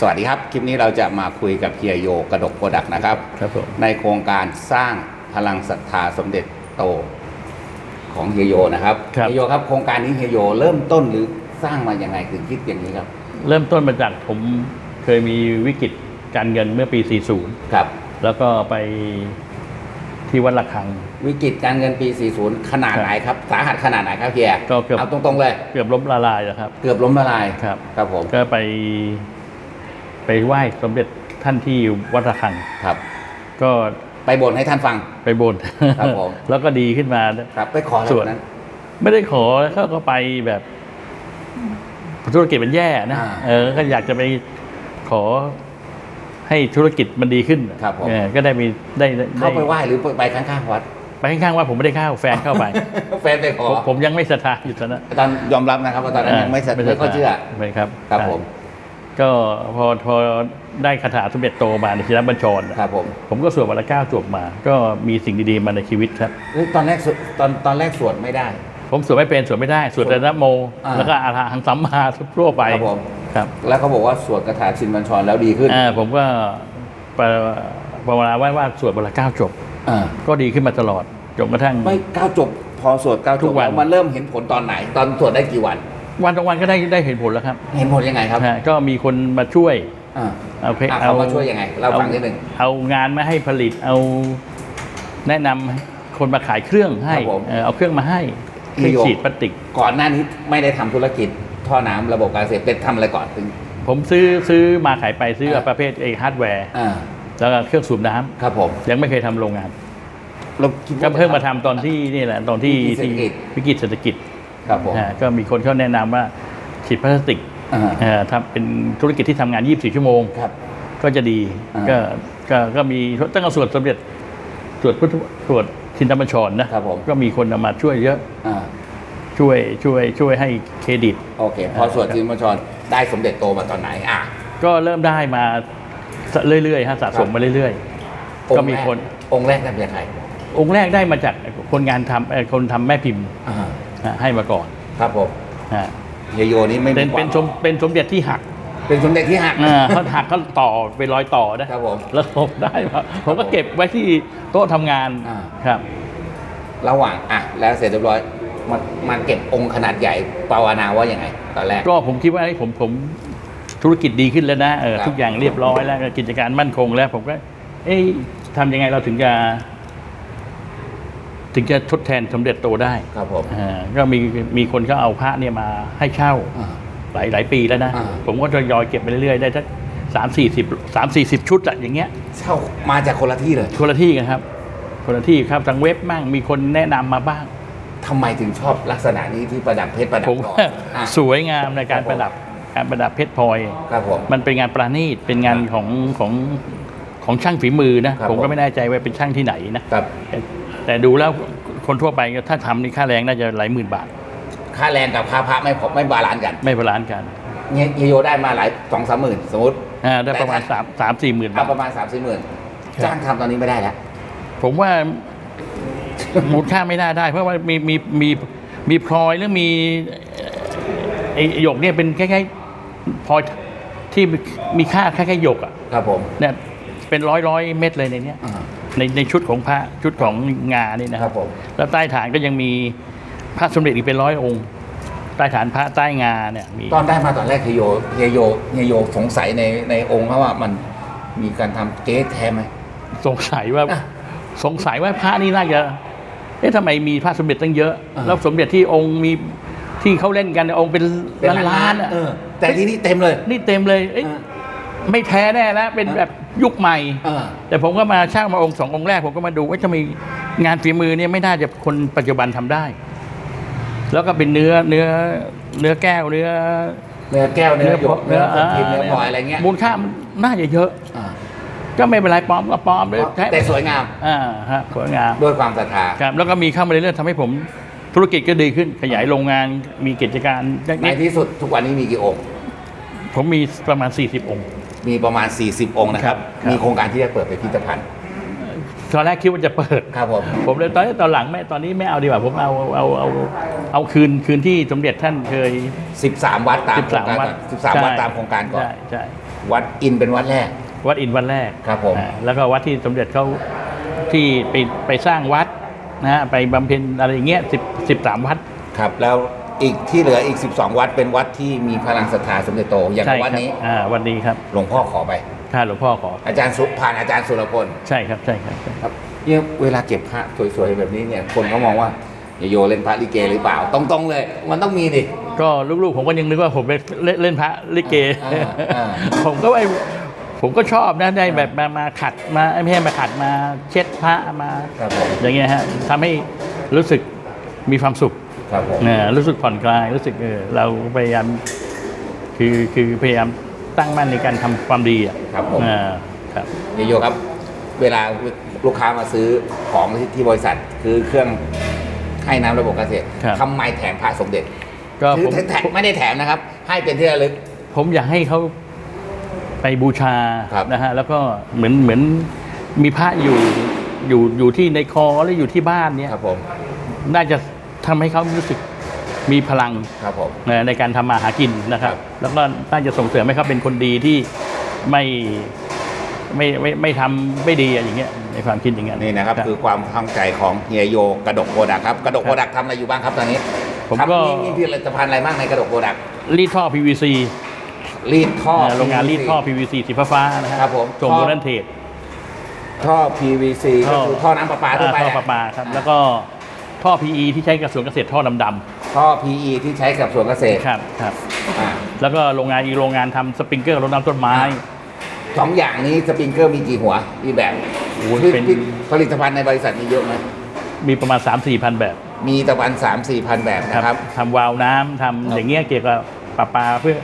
สวัสดีครับ คลิปนี้เราจะมาคุยกับเฮียโยกระดกโปรดักนะครับ ครับผม ในโครงการสร้างพลังศรัทธาสมเด็จโตของเฮียโยนะครับครับ เฮียโยครับโครงการนี้เฮียโยเริ่มต้นหรือสร้างมาอย่างไงถึงคิดอย่างนี้ครับ เริ่มต้นมาจากผมเคยมีวิกฤตการเงินเมื่อปี ครับ 40 แล้วก็ไปที่วัดระฆัง วิกฤตการเงินปี 40 ขนาดครับไหนครับ สาหัสขนาดไหนครับเฮียก็เกือบ เอาตรงๆเลย เกือบล้มละลายแล้วครับ เกือบล้มละลายครับ ครับผม ก็ไป ไปไหว้สมเด็จท่านที่วัดระฆังครับ ก็ไปบ่นให้ท่านฟัง ไปบนครับผมแล้วก็ดีขึ้นมาครับไปขออะไรส่วนวันนั้น ไม่ได้ขอเขาก็ไปแบบธุรกิจมันแย่นะอ่าเออก็อยากจะไปขอให้ธุรกิจมันดีขึ้นครับผมเออก็ได้มีได้ด้เข้าไปไหว้หรือไปข้างๆวัดไปข้างๆว่าผมไม่ได้เข้าแฟนเข้าไป แฟนไปขอผมผมยังไม่ศรัทธาอยู่ตอนนั้นตอนยอมรับนะครับว่าตอนนั้นยังไม่เสร็จไม่ก็เชื่อไม่ครับครับใช่ผม ก็พอพอได้คาถาสมเด็จโตมาในชินบัญชรครับผมผมก็สวดวันละเก้าจบมา ก็มีสิ่งดีๆมาในชีวิตครับเฮ้ยตอนแรกสวดตอนตอนแรกสวดไม่ได้ ผมสวดไม่เป็นสวดไม่ได้สวดแต่นะโมอ่าแล้วก็อาราหังสัมมาทั่วไปครับผมครับแล้วเขาบอกว่าสวดคาถาชินบัญชรแล้วดีขึ้นอ่าผมก็ปะภาวนาไว้ว่าสวดวันละเก้าจบอ่าก็ดีขึ้นมาตลอดจนกระทั่งไม่ก้าวจบพอสวดก้าวจทุบกวันแล้วมันเริ่มเห็นผลตอนไหน ตอนสวดได้กี่วัน วันต่อวันก็ได้ได้เห็นผลแล้วครับเห็นผลยังไงครับฮะก็มีคนมาช่วยอ่าเอาเพอะเขามาช่วยยังไงเล่าฟังนิดหนึ่งเอางานมาให้ผลิตเอาแนะนำคนมาขายเครื่องให้ครับผมเออเอาเครื่องมาให้เครื่องนิยมฉีดพลาสติก ก่อนหน้านี้ไม่ได้ทำธุรกิจท่อน้ำระบบการเกษตรเป็นทำอะไรก่อนถึงผมซื้อซื้อมาขายไปซื้ออ่าประเภทไอ้ฮาร์ดแวร์อ่าแล้วก็เครื่องสูบน้ำครับผมยังไม่เคยทำโรงงานเราคิดว่ก็เพิ่งมาทำตอนที่นี่แหละตอนที่วิกฤตเศรษฐกิจที่วิกฤตเศรษฐกิจ ครับผมอ่าก็มีคนเขาแนะนำว่าฉีดพลาสติกอ่าเอ่อทำเป็นธุรกิจที่ทำงาน 24 ชั่วโมงครับก็จะดีอ่าก็ก็ก็มีตั้งแต่สวดสมเด็จสวดพุทธสวดชินตบัญชรนะครับผมก็มีคนเอามาช่วยเยอะอ่าช่วยช่วยช่วยให้เครดิตโอเคพอสวดชินบัญชรได้สมเด็จโตมาตอนไหนอะก็เริ่มได้มาเรื่อยๆฮะสะสมมาเรื่อยก็มีคนองค์แรกได้มาจากใครๆองค์แรกได้มาจากคนงานทำเอ่อคนทำแม่พิมพ์ อ่าฮะให้มาก่อนครับผมฮะเฮียโยนี่ไม่มีเป็นควาเป็นมสมเป็นสมเด็จที่หักเป็นสมเด็จที่หักอ่าเขาหักเขาต่อเป็นรอยต่อนะครับผมแล้วผมได้มาผมก็เก็บไว้ที่โต๊ะทำงานอ่า ครับ ระหว่างอะแล้วเสร็จเรียบร้อยมามาเก็บองค์ขนาดใหญ่ภาวนาว่ายังไง ตอนแรก ก็ผมคิดว่าเฮ้ยผมผมธุรกิจดีขึ้นแล้วนะเออครับ ทุกอย่างเรียบร้อยแล้วกิจการมั่นคงแล้ว ผมก็ เอ๊ะทำยังไงเราถึงจะ ถึงจะทดแทนสมเด็จโตได้ครับผมอ่าก็มีมีคนเขาเอาพระเนี่ยมาให้เช่าอ่า หลายหลายปีแล้วนะ อ่า ผมก็ทยอยเก็บไปเรื่อยๆ ได้สักสามสี่สิบสามสี่สิบชุดอะอย่างเงี้ย เช่ามาจากคนละที่เลยคนละที่กันครับ คนละที่ครับทางเว็บบ้างมีคนแนะนำมาบ้าง ทำไมถึงชอบลักษณะนี้ที่ประดับเพชรประดับผมทองว่าอะสวยงามในการครับผมประดับการประดับเพชรพลอย ครับผม มันเป็นงานประณีตเป็นงานของของของช่างฝีมือนะ ครับผมก็ผมไม่แน่ใจว่าเป็นช่างที่ไหนนะครับ แต่แต่ดูแล้วคนทั่วไปก็ถ้าทำนี่ค่าแรงน่าจะหลายหมื่นบาท ค่าแรงกับค่าพระไม่พอไม่บาลานซ์กันไม่บาลานซ์กันเฮียเฮียโยได้มาหลายสองสามหมื่นสมมติอ่าได้ประมาณแต่สามสามสี่หมื่นเอาบาทประมาณสามสี่หมื่นครับจ้างทำตอนนี้ไม่ได้แล้วผมว่ามูลค่าไม่น่าได้ เพราะว่ามีมีมีมีพลอยหรือมีเอ่อไอหยกเนี่ยเป็นแค่แค่พลอยที่มีค่าแค่แค่หยกอะครับผมเนี่ยเป็นร้อยร้อยเม็ดเลยในเนี้ยอ่า ในในชุดของพระชุดของงานี่นะคครัรับบผมแล้วใต้ฐานก็ยังมีพระสมเด็จอีกเป็นร้อยองค์ ใต้ฐานพระใต้งาเนี่ยมีตอนได้มาตอนแรกเฮียโยเฮียโยเฮียโยสงสัยในในองค์เขาว่ามันมีการทำเก๊แท้ไหมสงสัยว่าอะสงสัยว่าพระนี่น่าจะเอ๊ะทำไมมีพระสมเด็จตั้งเยอะอ่าแล้วสมเด็จที่องค์มีที่เขาเล่นกันองค์เป็นเป็นล้านล้านๆอะเออแต่ที่นี่เต็มเลย นี่เต็มเลยเอ๊ะอ่า ไม่แท้แน่แล้วเป็นอะแบบยุคใหม่อ่าแต่ผมก็มาช่างมาองค์สององค์แรก ผมก็มาดูว่าจะมีงานฝีมือเนี่ยไม่น่าจะคนปัจจุบันทำได้ แล้วก็เป็นเนื้อเนื้อเนื้อแก้วเนื้อเนื้อแก้วเนื้อหยกเนื้ออ่าพิมพ์เนื้อพลอยอะไรเงี้ยมูลค่ามันน่าจะเยอะ อ่าก็ไม่เป็นไรปลอมก็ปลอมเลยท้แต่สวยงามอ่าฮะสวยงาม ด้วยความศรัทธาครับแล้วก็มีเข้ามาเรื่อยๆทำให้ผมธุรกิจก็ดีขึ้นขยายโรงงานมีกิจการเล็ในกที่สุดทุกวันนี้มีกี่องค์ ๆผมมีประมาณ 40 องค์ มีประมาณ 40 องค์นะครับ ครับ มีโครงการที่จะเปิดเป็นพิพิธภัณฑ์ ตอนแรกคิดว่าจะเปิด ครับผม ผมเลยตอนตอนหลังไม่ตอนนี้ไม่เอาดีกว่าผมเอาเอาเอาเอาคืนคืนที่สมเด็จท่านเคย13 วัดตามโครงการ13วัดก่อน13 วัดตามโครงการก่อน ใช่ใช่วัดอินเป็นวัดแรก วัดอินวันแรกครับผม อ่าแล้วก็วัดที่สมเด็จเขาที่ไปไปสร้างวัดนะฮะไปบำเพ็ญอะไรอย่างเงี้ยสิบสิบสามวัด ครับ แล้ว อีกที่เหลืออีก 12 วัดเป็นวัดที่มีพลังศรัทธาสมเด็จโตอย่างใช่วัดครับนี้อ่าวันนี้ครับหลวงพ่อขอไป ถ้าหลวงพ่อขอ อาจารย์สุผ่านอาจารย์สุรพลใช่ครับใช่ครับใช่ครับเนี่ยเวลาเก็บพระสวยๆแบบนี้เนี่ยคนเขามองว่าอย่าโยเล่นพระลิเกหรือเปล่าตรงๆเลย มันต้องมีดิ ก็ลูกๆผมก็ยังนึกว่าผมเป็นเล่นเล่นพระลิเก อ่าอ่า ผมก็ไอผมก็ชอบนะได้แบบมามาขัดมาไม่ใช่มาขัดมาเช็ดพระมา ครับผม อย่างเงี้ยฮะทำให้รู้สึกมีความสุข ครับผมเออรู้สึกผ่อนคลายรู้สึกเออเราพยายามคือคือพยายามตั้งมั่นในการทำความดีอะครับผมเออครับอย่าโยครับ เวลาลูกค้ามาซื้อของที่ที่บริษัท คือเครื่องให้น้ำระบบเกษตรครับ ทำไมแถมพระสมเด็จก็คืผอมแถมไม่ได้แถมนะครับ ให้เป็นที่ระลึก ผมอยากให้เขาไปบูชาครับนะฮะแล้วก็เหมือนเหมือนมีพระอยู่อยู่อยู่ที่ในคอหรืออยู่ที่บ้านเนี้ย ครับผม น่าจะ ทำให้เขารู้สึกมีพลังครับผมนะในการทำมาหากินนะครับครับ แล้วก็น่าจะส่งเสริมให้เขาเป็นคนดีที่ไม่ไม่ไม่ไม่ทำไม่ดีอะอย่างเงี้ยในความคิดอย่างเงี้ยนี่นะครับ คือความตั้งใจของเฮียโยกระดกโปรดักครับกระดกโปรดักทำอะไรอยู่บ้างครับตอนนี้ ผมครับก็มีมีผลิตภัณฑ์อะไรบ้างในกระดกโปรดักรีดท่อ PVC รีดท่อเอ่อโรงงานรีดท่อ PVC สีฟ้าๆนะฮะครับผมส่งท่อโมเดิร์นเทรดท่อ PVC ก็คือท่อน้ำประปาทั่วไปท่อแหประปาครับแล้วก็ ท่อ PE ที่ใช้กับสวนเกษตรท่อดำท่อ PE ที่ใช้กับสวนเกษตรๆครับครับ อ่าแล้วก็โรงงานอีกโรงงานทำสปริงเกอร์รดน้ำต้นไม้ สองอย่างนี้สปริงเกอร์มีกี่หัวมีแบบโอ้ยที่เป็น ที่ผลิตภัณฑ์ในบริษัทมีเยอะไหมมีประมาณ 3 4พันแบบมีตะวันสามสี่พันแบบนะครับทำวาล์วน้ำทำอย่างเงี้ยเกี่ยวกับประปาเพื่อ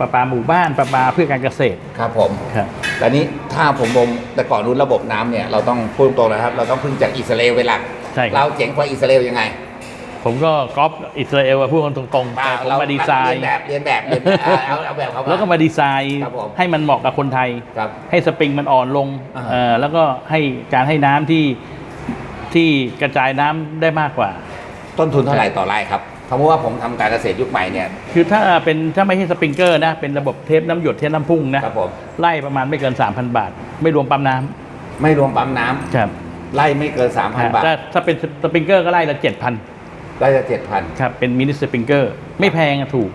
ประปาหมู่บ้านประปาเพื่อการเกษตรครับผม ครับ แต่นี้ถ้าผมลงแต่ก่อนนู้นระบบน้ำเนี่ยเราต้องพูดตรงๆนะครับ เราต้องพึ่งจากอิสราเอลเป็นหลัก ใช่คเรารับเจ๋งกว่าอิสราเอลยังไงผมก็ก๊อปอิสราเอลอะพูดกันตรงๆเปล่แต่ผมเรามาดีไซเรียน์นแบบเรียนแบบเรียนแบบเอาเอาเอาแบบเขาแล้วก็มาดีไซน์ครับผมให้มันเหมาะกับคนไทย ครับให้สปริงมันอ่อนลงอ่าเอ่อแล้วก็ให้การให้น้ำที่ที่กระจายน้ำได้มากกว่า ต้นทุนเท่าไหร่ต่อไร่ครับเพราะว่าผมทำการเกษตรยุคใหม่เนี่ย คือถ้าเป็นถ้าไม่ใช่สปริงเกอร์นะ เป็นระบบเทปน้ำหยดเทปน้ำพุ่งนะครับผม ไล่ประมาณไม่เกิน 3,000 บาท ไม่รวมปั๊มน้ำไม่รวมปั๊มน้ำครับ ไล่ไม่เกิน 3,000 บาท ถ้าถ้าเป็นสปริงเกอร์ก็ไล่ละ7,000ไล่จะเจ็ดพันครับ เป็นมินิสปริงเกอร์ไม่แพงอะถูก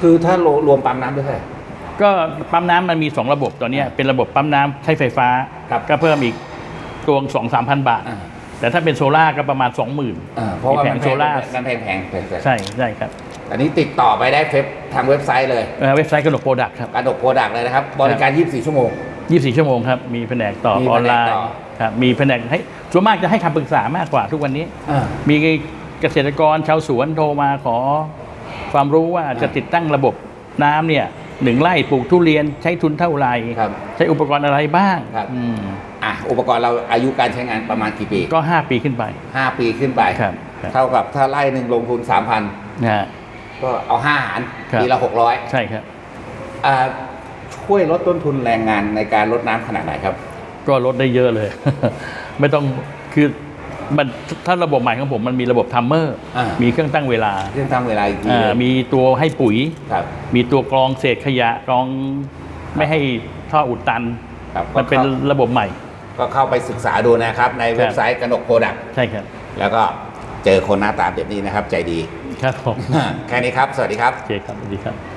คือถ้ารวรวมปั๊มน้ำด้วยเท่าไหร่ก็ปั๊มน้ำมันมี 2 ระบบตอนเนี้ยเป็นระบบปั๊มน้ำใช้ไฟฟ้า ครับก็เพิ่มอีกตัวสองสามพันบาท อ่า แต่ถ้าเป็นโซล่าก็ประมาณ 20,000อ่าเพราะว่ามีแผมันงแพโซงล่ามันแพงแพงแพงแพงใช่ใช่ครับอันนี้ติดต่อไปได้เฟซทางเว็บไซต์เลยเอ่อเว็บไซต์กระดกโปรดักครับกระดกโปรดักเลยนะครับ บริการ 24 ชั่วโมง 24 ชั่วโมงครับ มีแผนกตอบมีอแผนกอนไลน์ต่อ ครับมีแผนกให้ส่วนมากจะให้คำปรึกษามากกว่าทุกวันนี้ อ่า มีเกษตรกรชาวสวนโทรมาขอ ความรู้ว่าจะติดตั้งระบบน้ำเนี่ยหนึ่งไร่ปลูกทุเรียนใช้ทุนเท่าไหร่ครับใช้อุปกรณ์อะไรบ้างครับ อืมอะอุปกรณ์เราอายุการใช้งานประมาณกี่ปีก็ 5 ปีขึ้นไป 5 ปีขึ้นไป ครับครับ เท่ากับถ้าไร่หนึ่งลงทุน3,000นะฮะก็เอา 5 หารครับ ปีละ 600ใช่ครับ อ่าช่วยลดต้นทุนแรงงานในการลดน้ำขนาดไหนครับ ก็ลดได้เยอะเลย ไม่ต้องคือมันถ้าระบบใหม่ของผมมันมีระบบทัมเมอร์อ่ามี มีเครื่องตั้งเวลาเรื่องทำเวลาอีกทีอ่าเลยมีตัวให้ปุ๋ย ครับมีตัวกรองเศษขยะกรองไม่ให้ท่ออุดตัน ครับมันเป็นก็เข้าระบบใหม่ ก็เข้าไปศึกษาดูนะครับ ในเว็บไซต์กระดกโปรดักใช่ครับ แล้วก็เจอคนหน้าตาแบบนี้นะครับ ใจดี ครับผม แค่นี้ครับ สวัสดีครับ โอเคครับสวัสดีครับ